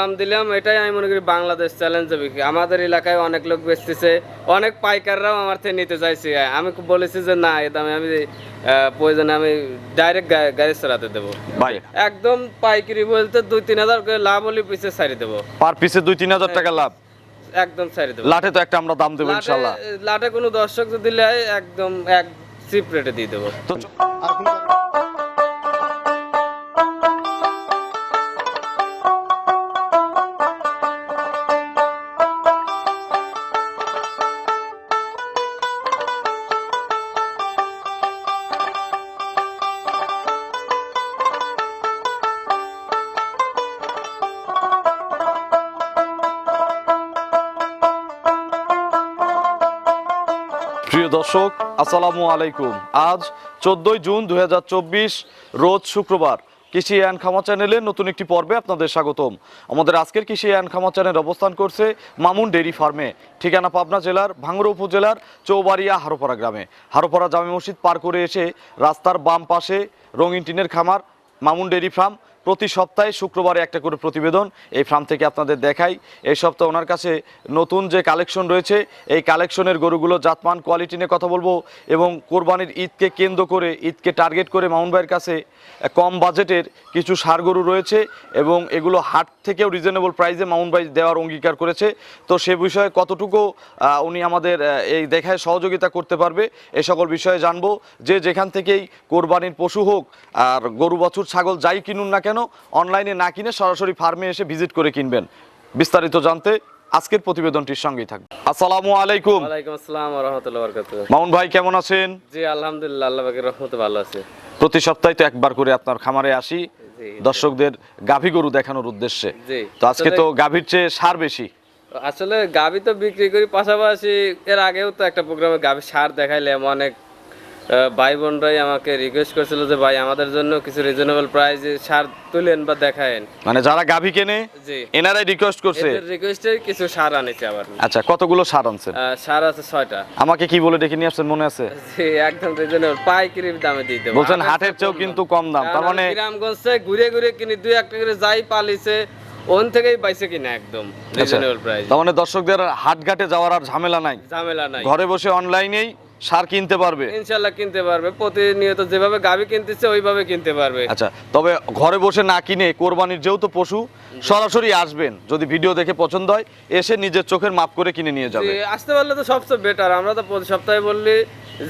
দাম দিলাম এটাই আমি মনে করি বাংলাদেশ চ্যালেঞ্জ বিক্রি আমাদের এলাকায় অনেক লোক বেচতেছে অনেক পাইকাররাও আমার থেকে নিতে চাইছে। আমি বলেছি যে না এ দামে আমি প্রয়োজনে আমি ডাইরেক্ট গাড়ি চালাতে দেবো। ভাই। একদম পাইকারি বলতে দুই তিন হাজার করে লাভ হলে পিছিয়ে ছাড়ি দেবো। পার পিসে দুই তিন হাজার টাকা লাভ। একদম ছাড়ি দেবো। লাঠে তো একটা আমরা দাম দেবো ইনশাল্লাহ। লাটে লাটে কোনো দর্শক যদি একদম এক চিপ রেটে দিয়ে দেবো। তো দর্শক, আসসালামু আলাইকুম। আজ চোদ্দই জুন দু হাজার চব্বিশ, রোজ শুক্রবার। কৃষি অ্যান্ড খামা চ্যানেলের নতুন একটি পর্বে আপনাদের স্বাগতম। আমাদের আজকের কৃষি অ্যান্ড খামা চ্যানেল অবস্থান করছে মামুন ডেইরি ফার্মে, ঠিকানা পাবনা জেলার ভাঙ্গুড়া উপজেলার চৌবাড়িয়া হারোপাড়া গ্রামে। হারোপাড়া জামে মসজিদ পার করে এসে রাস্তার বাম পাশে রঙিন টিনের খামার মামুন ডেইরি ফার্ম প্রতি সপ্তাহে শুক্রবারে একটা করে প্রতিবেদন এই ফার্ম থেকে আপনাদের দেখাই। এই সপ্তাহে ওনার কাছে নতুন যে কালেকশন রয়েছে, এই কালেকশনের গরুগুলো জাতমান কোয়ালিটি নিয়ে কথা বলব এবং কোরবানির ঈদকে কেন্দ্র করে, ঈদকে টার্গেট করে মামুন ভাইয়ের কাছে কম বাজেটের কিছু সার গরু রয়েছে এবং এগুলো হাট থেকেও রিজনেবল প্রাইসে মামুন ভাই দেওয়ার অঙ্গীকার করেছে। তো সে বিষয়ে কতটুকু উনি আমাদের এই দেখায় সহযোগিতা করতে পারবে, এ সকল বিষয়ে জানব। যে যেখান থেকেই কোরবানির পশু হোক আর গরু বছর ছাগল যাই কিনুন না কেন অনলাইনে না কিনে সরাসরি ফার্মে এসে ভিজিট করে কিনবেন। বিস্তারিত জানতে আজকের প্রতিবেদনটির সঙ্গেই থাকবে আসসালামু আলাইকুম। ওয়ালাইকুম আসসালাম রহমতুল্লাহ বরকাত মামুন ভাই কেমন আছেন? জি আলহামদুলিল্লাহ আল্লাহ বাকের রহমতে ভালো আছে। প্রতি সপ্তাহে তো একবার করে আপনার খামারে আসি। দর্শকদের গাভী গরু দেখানোর উদ্দেশ্যে। জি তো আজকে তো গাভীর চেয়ে সার বেশি। আসলে গাবি তো বিক্রি করি পাশাপাশি এর আগেও তো একটা প্রোগ্রামে গাবি সার দেখাইলাম অনেক ভাই বোনরাই আমাকে রিকোয়েস্ট করেছিল যে ভাই আমাদের জন্য কিছু রিজনেবল প্রাইসে সার তুলেন বা দেখায়েন। মানে যারা গাভী কেনে জি। এনারাই রিকোয়েস্ট করছে। এদের রিকোয়েস্টে কিছু সার আনেছে আবার। আচ্ছা কতগুলো সার আনছেন? আহ, সার আছে ছয়টা। আমাকে কি বলে ডেকে নিয়ে আসছেন মনে আছে? জি একদম রিজনেবল পাইকারি দামে দিয়ে দেবো। বলছেন হাটের চেয়েও কিন্তু কম দাম তার মানে গ্রামগঞ্জে ঘুরে ঘুরে কিনি দুই একটা করে যাই পালিছে ওন থেকেই পাইছে কিনা একদম আচ্ছা, রিজনেবল প্রাইস তার মানে দর্শকদের হাটঘাটে যাওয়ার আর ঝামেলা নাই। ঝামেলা নাই। ঘরে বসে অনলাইনেই সার কিনতে পারবে? ইনশাল্লাহ কিনতে পারবে। প্রতিনিয়ত যেভাবে গাবি কিনতেছে ওইভাবে কিনতে পারবে। আচ্ছা তবে ঘরে বসে না কিনে কোরবানির যেহেতু পশু সরাসরি আসবেন যদি ভিডিও দেখে পছন্দ হয় এসে নিজের চোখের মাপ করে কিনে নিয়ে যাবে। আসতে পারলে তো সবচেয়ে বেটার আমরা তো প্রতি সপ্তাহে বললি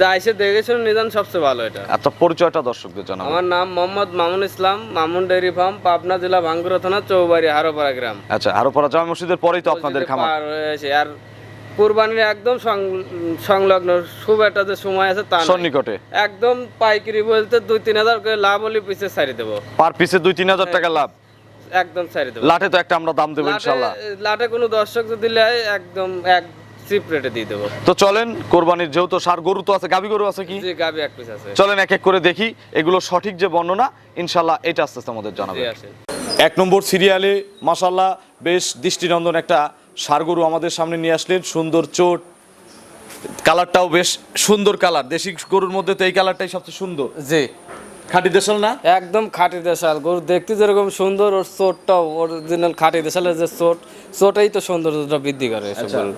যা এসে দেখে শুনে নিজান সবচেয়ে ভালো এটা। আচ্ছা পরিচয়টা দর্শকদের জানাব। আমার নাম মোহাম্মদ মামুন ইসলাম মামুন ডেয়ারি ফার্ম পাবনা জেলা ভাঙ্গুরা থানা চৌবাড়ি হারোপাড়া গ্রাম। আচ্ছা আরও পরা জামা মসজিদের পরেই তো আপনাদের খামার। আর কুরবানির একদম সংলগ্ন খুব একটা যে সময় আছে তার। সন্নিকটে? একদম পাইকারি বলতে দুই তিন হাজার করে লাভ হলে পিসে ছাড়ি দেবো। পার পিসে দুই তিন হাজার টাকা লাভ? একদম ছাড়ি দেবো। লাঠে তো একটা আমরা দাম দেবো ইনশাল্লাহ। লাটে- কোনো দর্শক যদি নেয় একদম এক চিপ রেটে দিয়ে দেবো। তো চলেন কোরবানির যেহেতু সার গরু তো আছে গাভী গরু আছে কি? জি গাবি এক পিস আছে। চলেন এক এক করে দেখি এগুলো সঠিক যে বর্ণনা ইনশাল্লাহ এটা আস্তে আস্তে আমাদের জানাবে এক নম্বর সিরিয়ালে মাসাল্লাহ বেশ দৃষ্টিনন্দন একটা গরু আমাদের সামনে নিয়ে আসলেন সুন্দর চোট। কালারটাও বেশ সুন্দর কালার। দেশি গরুর মধ্যে তো এই কালারটাই সবচেয়ে সুন্দর। জি। খাঁটি দেশাল না? একদম খাঁটি দেশাল। গরু দেখতে যেরকম সুন্দর ওর চোটটাও অরিজিনাল খাঁটি দেশালের যে চোট চোটাই তো সৌন্দর্যটা বৃদ্ধি করে এসব আচ্ছা। গরু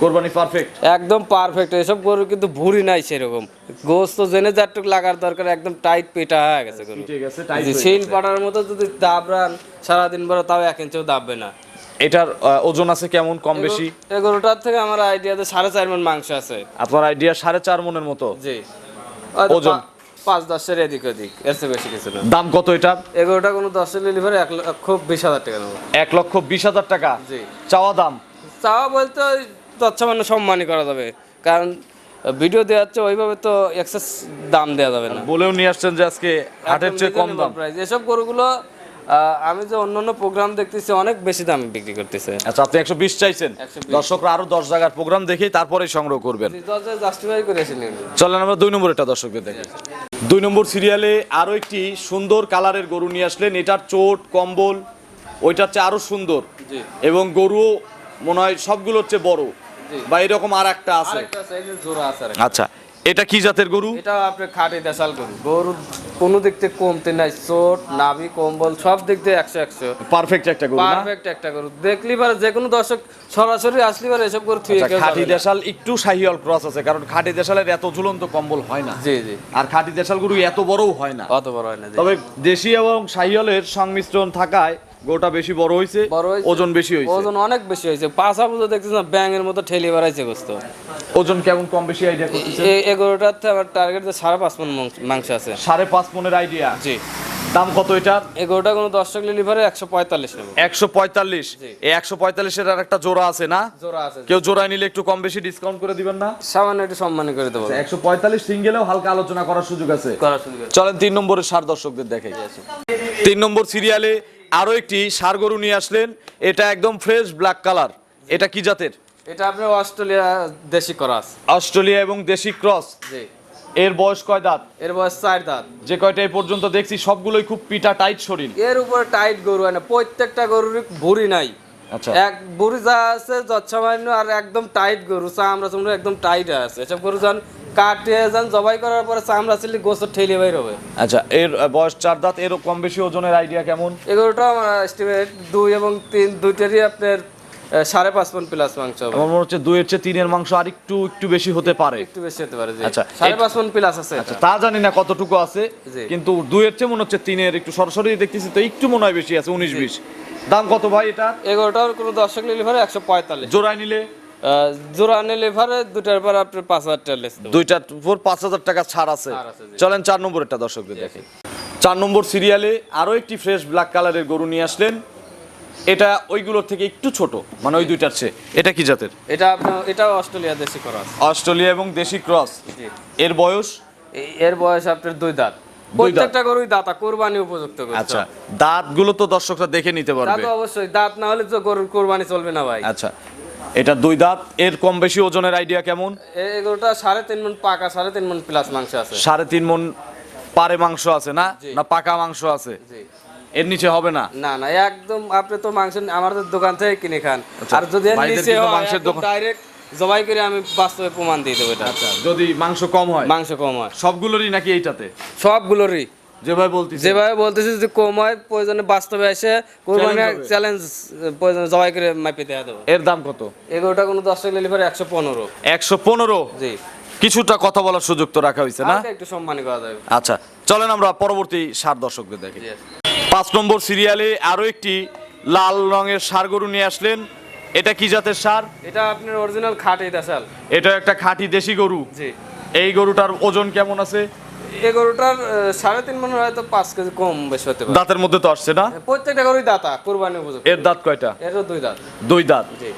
কোরবানি পারফেক্ট একদম পারফেক্ট এসব গরু কিন্তু ভুরি নাই সেরকম। গোস্ত জেনে যারটুক লাগার দরকার একদম টাইট পেটা হয়ে গেছে গরু ঠিক আছে শিল পাটার মতো যদি দাবরান সারাদিন ভরে তাও এক ইঞ্চিও দাববে না। এটার ওজন আছে কেমন কম বেশি? এগারোটার থেকে আমার আইডিয়াতে সাড়ে চার মন মাংস আছে। আপনার আইডিয়া সাড়ে চার মনের মতো? জি। ওজন? পাঁচ দশের এদিক ওদিক এর চেয়ে বেশি কিছু না। দাম কত এটার এগারোটা কোনো দশের ডেলিভারি এক লক্ষ বিশ হাজার টাকা নেব। এক লক্ষ বিশ হাজার টাকা? জি। চাওয়া দাম? চাওয়া বলতে ওই তৎসামান্য সম্মানই করা যাবে। কারণ ভিডিও দেওয়া হচ্ছে ওইভাবে তো এক্সেস দাম দেওয়া যাবে না। বলেও নিয়ে আসছেন যে আজকে হাটের চেয়ে কম দাম। প্রাইস এসব গরুগুলো আমি যে অন্যান্য প্রোগ্রাম দেখতেছি অনেক বেশি দামে বিক্রি করতেছে। আচ্ছা আপনি একশো বিশ চাইছেন। দর্শকরা আরও দশ জায়গার প্রোগ্রাম দেখেই তারপরেই সংগ্রহ করবেন। চলেন আমরা দুই নম্বর এটা দর্শকদের দেখি। দুই নম্বর সিরিয়ালে আরও একটি সুন্দর কালারের গরু নিয়ে আসলেন। এটার চোট কম্বল ওইটার চেয়ে আরও সুন্দর। এবং গরু মনে হয় সবগুলোর চেয়ে বড়। বা এরকম আর একটা আছে। আচ্ছা এটা কি জাতের গরু? এটা আপনার খাঁটি দেশাল গরু। গরু কোনো দিক থেকে কমতে নাই চোট নাভি কম্বল সব দিক দিয়ে একশো একশো। পারফেক্ট একটা গরু পারফেক্ট একটা গরু। দেখলি পারে যে কোনো দর্শক সরাসরি আসলি পারে এসব গরু থুয়ে আচ্ছা, খাঁটি। দেশাল একটু শাহিওয়াল ক্রস আছে কারণ খাঁটি দেশালের এত ঝুলন্ত কম্বল হয় না। জি জি। আর খাটি দেশাল গরু এত বড়ও হয় না। অত বড় হয় না তবে দেশি এবং শাহিওয়ালের সংমিশ্রণ থাকায় গরুটা বেশি বড় হয়েছে ওজন বেশি ওজন অনেক বেশি হয়েছে পাঁচা দেখতেছি না ব্যাঙের মতো ঠেলে বেড়াইছে গোস্ত। ওজন কেমন কম বেশি আইডিয়া করতেছে এগারোটাতে আমার টার্গেট যে সাড়ে পাঁচ মন মাংস- আছে। সাড়ে পাঁচ মনের আইডিয়া জি। দাম কত এটার এগারোটা কোনো দর্শক লিভারে একশো পঁয়তাল্লিশ একশো পঁয়তাল্লিশ। এই একশো পঁয়তাল্লিশের আর একটা জোড়া আছে না? জোড়া আছে। কেউ জোড়ায় নিলে একটু কম বেশি ডিসকাউন্ট করে দিবেন না? সামান্য একটু সম্মানী করে দেবো। একশো পঁয়তাল্লিশ সিঙ্গেলেও হালকা আলোচনা করার সুযোগ আছে। করার সুযোগ আছে। চলেন তিন নম্বরের সার দর্শকদের দেখাই। তিন নম্বর সিরিয়ালে আরও একটি সার গরু নিয়ে আসলেন। এটা একদম ফ্রেশ ব্ল্যাক কালার এটা কি জাতের? এটা আপনার অস্ট্রেলিয়া দেশি ক্রস। অস্ট্রেলিয়া এবং দেশি ক্রস। জি। এর বয়স কয় দাঁত? এর বয়স চার দাঁত। যে কয়টা এই পর্যন্ত দেখছি সবগুলোই খুব পিটা টাইট শরীর। এর উপর টাইট গরু মানে প্রত্যেকটা গরুর ভুড়ি নাই। এক বুড়ি যা আছে যৎসামান্য আর একদম টাইট গরু চামড়া চামড়া একদম টাইট আছে। এসব গরু যান কাটিয়ে যান জবাই করার পরে চামড়া ছিলি গোসর ঠেলে বাইর হবে। আচ্ছা এর বয়স চার দাঁত এর কম বেশি ওজনের আইডিয়া কেমন? এগুলোটা আমার এস্টিমেট দুই এবং তিন দুইটারই আপনার সাড়ে পাঁচ পন প্লাস মাংস আমার মনে হচ্ছে দুইয়ের চেয়ে তিনের মাংস আর একটু একটু বেশি হতে পারে। একটু বেশি হতে পারে আচ্ছা, সাড়ে পাঁচ পন প্লাস আছে আচ্ছা তা জানি না কতটুকু আছে কিন্তু দুইয়ের চেয়ে মনে হচ্ছে তিনের একটু সরাসরি দেখতেছি তো একটু মনে হয় বেশি আছে উনিশ বিশ। দাম কত ভাই এটা? এই গরুটার কোনো দর্শক লিভারে একশো পঁয়তাল্লিশ। জোড়ায় নিলে? জোরানে লিভারে দুটার পর আপনার পাঁচ হাজার টাকা দুইটার উপর পাঁচ হাজার টাকা ছাড় আছে। চলেন চার নম্বরেরটা দর্শকদের দেখে। চার নম্বর সিরিয়ালে আরও একটি ফ্রেশ ব্ল্যাক কালারের গরু নিয়ে আসলেন। এটা ওইগুলোর থেকে একটু ছোট মানে ওই দুইটার চেয়ে। এটা কি জাতের? এটা আপনার এটাও অস্ট্রেলিয়া দেশি করা আছে অস্ট্রেলিয়া এবং দেশি ক্রস। এর বয়স? এর বয়স আপনার দুই দাঁত। প্রত্যেকটা গরুই দাঁতা কোরবানি উপযুক্ত আচ্ছা দাঁতগুলো তো দর্শকরা দেখে নিতে পারবে। তো অবশ্যই দাঁত না হলে তো গরুর কোরবানি চলবে না ভাই। আচ্ছা এটা দুই দাঁত এর কম বেশি ওজনের আইডিয়া কেমন? গরুটা সাড়ে তিন মন পাকা সাড়ে তিন মন প্লাস মাংস আছে। সাড়ে তিন মন পারে মাংস আছে না। না পাকা মাংস আছে? জি। এর নিচে হবে না? না না একদম আপনি তো মাংস আমাদের দোকান থেকে কিনে খান। আচ্ছা, আর যদি এর নিচে মাংসের দোকান- ডাইরেক্ট জবাই করে আমি বাস্তবে প্রমাণ দিয়ে দেবো এটা। আচ্ছা যদি মাংস কম হয়? মাংস কম হয়। সবগুলোরই নাকি এইটাতে? সবগুলোরই। যেভাবে বলতেছি যেভাবে বলতেছি যদি কম হয় প্রয়োজনে বাস্তবে এসে কোরবানি চ্যালেঞ্জ প্রয়োজনে জবাই করে মাপে দেওয়া দেবো। এর দাম কত? এগুলোটা কোনো দশ টাকা একশো পনেরো। একশো পনেরো? জি। কিছুটা কথা বলার সুযোগ তো রাখা হয়েছে না? একটু সম্মানী করা যাবে। আচ্ছা চলেন আমরা পরবর্তী সার দর্শকদের দেখি। পাঁচ নম্বর সিরিয়ালে আরও একটি লাল রঙের সার গরু নিয়ে আসলেন। এটা কি জাতের সার? এটা আপনার অরিজিনাল খাট এটা শাল এটা একটা খাঁটি দেশি গরু। জি। এই গরুটার ওজন কেমন আছে? এই গরুটার সাড়ে তিন মনে হয়তো পাঁচ কেজি কম বেশি হতে পারে। দাঁতের মধ্যে তো আসছে না? প্রত্যেকটা গরুই দাতা কোরবানি উপযুক্ত এর দাঁত কয়টা? এরও দুই দাঁত। দুই দাঁত। জি।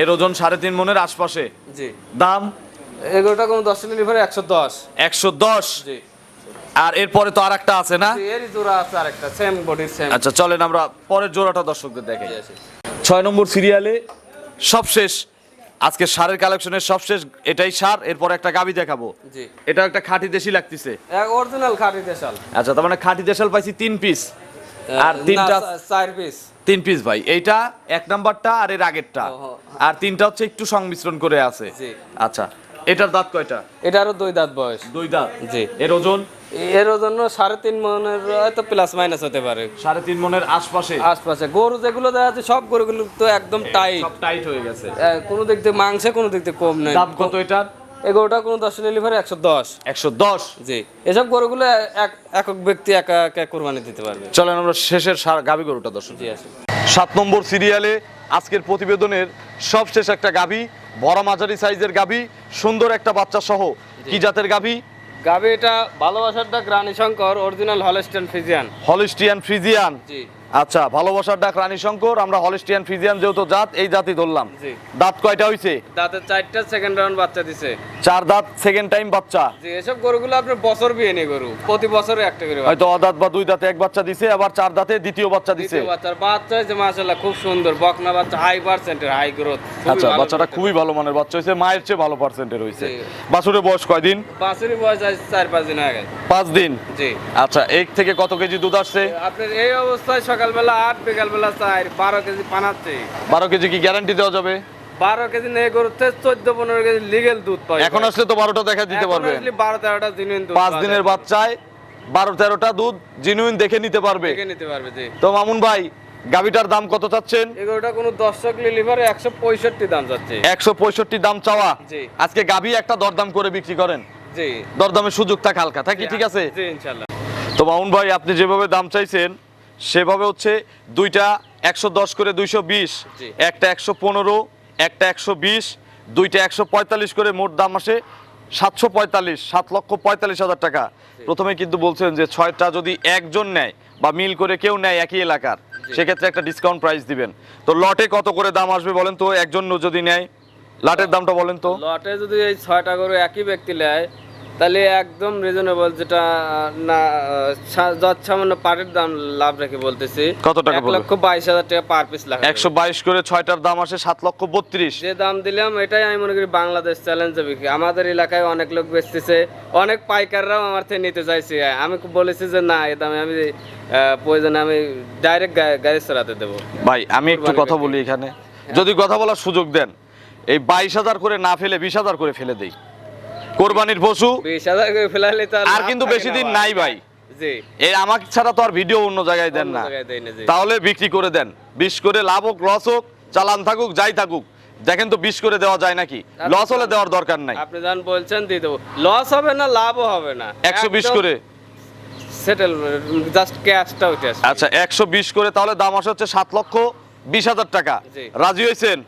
এর ওজন সাড়ে তিন মনের আশপাশে? জি। দাম? এই গরুটা কোনো দশ ডেলিভারি একশো দশ। একশো দশ? জি। আর এরপরে তো আর একটা আছে না? এরই জোড়া আছে আরেকটা সেম বডির সেম আচ্ছা চলেন আমরা পরের জোড়াটা দর্শকদের দেখে ছয় নম্বর সিরিয়ালে সবশেষ আজকে সারের কালেকশনের সবশেষ এটাই সার এরপর একটা গাবি দেখাবো। জি। এটা একটা খাঁটি দেশি লাগতেছে। এক অরিজিনাল খাটি দেশাল। আচ্ছা তার মানে খাঁটি দেশাল পাইছি তিন পিস আর তিনটা চার পিস তিন পিস ভাই। এইটা এক নাম্বারটা আর এর আগেরটা। আর তিনটা হচ্ছে একটু সংমিশ্রণ করে আছে। জি। আচ্ছা এটার দাঁত কয়টা? এটারও দুই দাঁত বয়স। দুই দাঁত? জি। এর ওজন? এর জন্য সাড়ে তিন মনের হয়তো প্লাস মাইনাস হতে পারে। সাড়ে তিন মনের আশপাশে? আশপাশে। গরু যেগুলো দেখা যাচ্ছে সব গরুগুলো তো একদম টাইট সব টাইট হয়ে গেছে। কোনো দিক দিয়ে মাংসে কোনো দিক দিয়ে কম নেই। দাম কত এটার? এই গরুটা কোনো দশ ডেলিভারি একশো দশ। একশো দশ? জি। এসব গরুগুলো এক একক ব্যক্তি একা একা কোরবানি দিতে পারবে। চলেন আমরা শেষের গাভী গরুটা দর্শন জি আছে সাত নম্বর সিরিয়ালে আজকের প্রতিবেদনের সবশেষ একটা গাভী বড় মাঝারি সাইজের গাভী সুন্দর একটা বাচ্চা সহ কি জাতের গাভী? গাবে এটা ভালোবাসার ডাক রানী Shankar original Holstein Friesian Holstein Friesian জি। আচ্ছা ভালোবাসার ডাক রানী শঙ্কর আমরা হলিস্টিয়ান ফ্রিজিয়ান যেহেতু জাত এই জাতই ধরলাম। দাঁত কয়টা হইছে? দাঁতের চারটা সেকেন্ড রাউন্ড বাচ্চা দিছে। চার দাঁত সেকেন্ড টাইম বাচ্চা? জি এসব গরুগুলো আপনার বছর বিয়ে নেই গরু প্রতি বছরে একটা করে হয়তো অদাঁত বা দুই দাঁতে এক বাচ্চা দিছে আবার চার দাঁতে দ্বিতীয় বাচ্চা দিছে। দ্বিতীয় বাচ্চার বাচ্চা হয়েছে মাশাআল্লাহ খুব সুন্দর বকনা বাচ্চা হাই পার্সেন্টের হাই গ্রোথ আচ্ছা বাচ্চাটা খুবই ভালো মানের বাচ্চা হয়েছে মায়ের চেয়ে ভালো পার্সেন্টের হয়েছে। বাছুরের বয়স কয়দিন? বাছুরি বয়স আজ চার পাঁচ দিন আগে। পাঁচ দিন? জি। আচ্ছা এক থেকে কত কেজি দুধ আসছে? আপনার এই অবস্থায় সকালবেলা আট বিকালবেলা চার বারো কেজি পানাচ্ছে বারো কেজি কি গ্যারান্টি দেওয়া যাবে? বারো কেজি নেই গরুতে চোদ্দ পনেরো কেজি লিগেল দুধ পাই এখন আসলে তো বারোটা দেখা দিতে পারবেন। বারো তেরোটা দুধ পাঁচ দিনের বাচ্চায় বারো তেরোটা দুধ জিনুইন দেখে নিতে পারবে। দেখে নিতে পারবে জি। তো মামুন ভাই গাভিটার দাম কত চাচ্ছেন? কোনো দর্শক লিভারে একশো পঁয়ষট্টি দাম যাচ্ছে। একশো পঁয়ষট্টি দাম চাওয়া। জি। আজকে গাভি একটা দরদাম করে বিক্রি করেন। জি। দরদামের সুযোগ থাক হালকা থাকি ঠিক আছে? জি ইনশাল্লাহ। তো মামুন ভাই আপনি যেভাবে দাম চাইছেন সেভাবে হচ্ছে দুইটা একশো দশ করে দুইশো বিশ একটা একশো পনেরো একটা একশো বিশ দুইটা একশো পঁয়তাল্লিশ করে মোট দাম আসে সাতশো পঁয়তাল্লিশ সাত লক্ষ পঁয়তাল্লিশ হাজার টাকা। প্রথমে কিন্তু বলছেন যে ছয়টা যদি একজন নেয় বা মিল করে কেউ নেয় একই এলাকার সেক্ষেত্রে একটা ডিসকাউন্ট প্রাইস দিবেন। তো লটে কত করে দাম আসবে বলেন তো একজন যদি নেয় লাটের দামটা বলেন তো। লটে যদি এই ছয়টা করে একই ব্যক্তি নেয় তাহলে একদম রিজনেবল যেটা না সা- যত সামান্য পাটের দাম লাভ রেখে বলতেছি। কত টাকা এক লক্ষ বাইশ হাজার টাকা পার পিস লাগে একশো বাইশ করে ছয়টার দাম আসে সাত লক্ষ বত্রিশ। যে দাম দিলাম এটাই আমি মনে করি বাংলাদেশ চ্যালেঞ্জ বিক্রি। আমাদের এলাকায় অনেক লোক বেচতেছে অনেক পাইকাররাও আমার থেকে নিতে চাইছে। আমি বলেছি যে না এ দামে আমি প্রয়োজনে আমি ডাইরেক্ট গাড়ি চালাতে দেবো। ভাই আমি একটু কথা বলি এখানে। যদি কথা বলার সুযোগ দেন এই বাইশ হাজার করে না ফেলে বিশ হাজার করে ফেলে দেই। কোরবানির পশু। আর কিন্তু বেশি দিন নাই ভাই। এই আমাকে ছাড়া তো আর ভিডিও অন্য জায়গায় দেন না। তাহলে বিক্রি করে দেন। বিশ করে লাভ হোক লস হোক চালান থাকুক যাই থাকুক। দেখেন তো বিশ করে দেওয়া যায় নাকি? লস হলে দেওয়ার দরকার নাই। আপনি যান বলছেন দিয়ে দেবো। লস হবে না লাভও হবে না। একশো বিশ করে। সেটেল জাস্ট ক্যাশটা উঠে আচ্ছা একশো বিশ করে তাহলে দাম আসে হচ্ছে সাত লক্ষ। বিশ হাজার টাকা। রাজি হয়েছেন?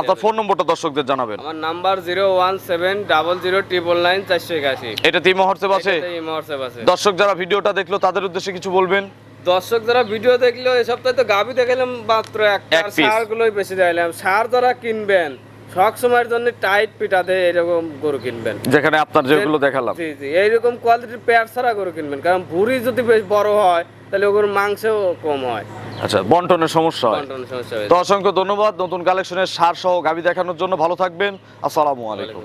আপনার ফোন নম্বরটা দর্শকদের জানাবেন। আমার number zero one seven double zero triple nine চারশো একাশি। এটা তিন হোয়াটসঅ্যাপ আছে? দর্শক যারা ভিডিওটা দেখল তাদের উদ্দেশ্যে কিছু বলবেন? দর্শক যারা ভিডিও দেখল এই সপ্তাহে তো গাভি দেখালাম মাত্র একটা। এক সার গুলোই বেশি দেখালাম সার যারা কিনবেন সব সময়ের জন্য টাইট পিটাতে এরকম গরু কিনবেন। যেখানে আপনার যেগুলো দেখালাম। জি জি এইরকম কোয়ালিটির পেয়ার ছাড়া গরু কিনবেন। কারণ ভুঁড়ি যদি বেশ বড় হয় তাহলে ওগুলোর মাংসও কম হয়। আচ্ছা বন্টনের সমস্যা হয়। তো অসংখ্য ধন্যবাদ নতুন কালেকশনের সার সহ গাবি দেখানোর জন্য। ভালো থাকবেন। আসসালামু আলাইকুম।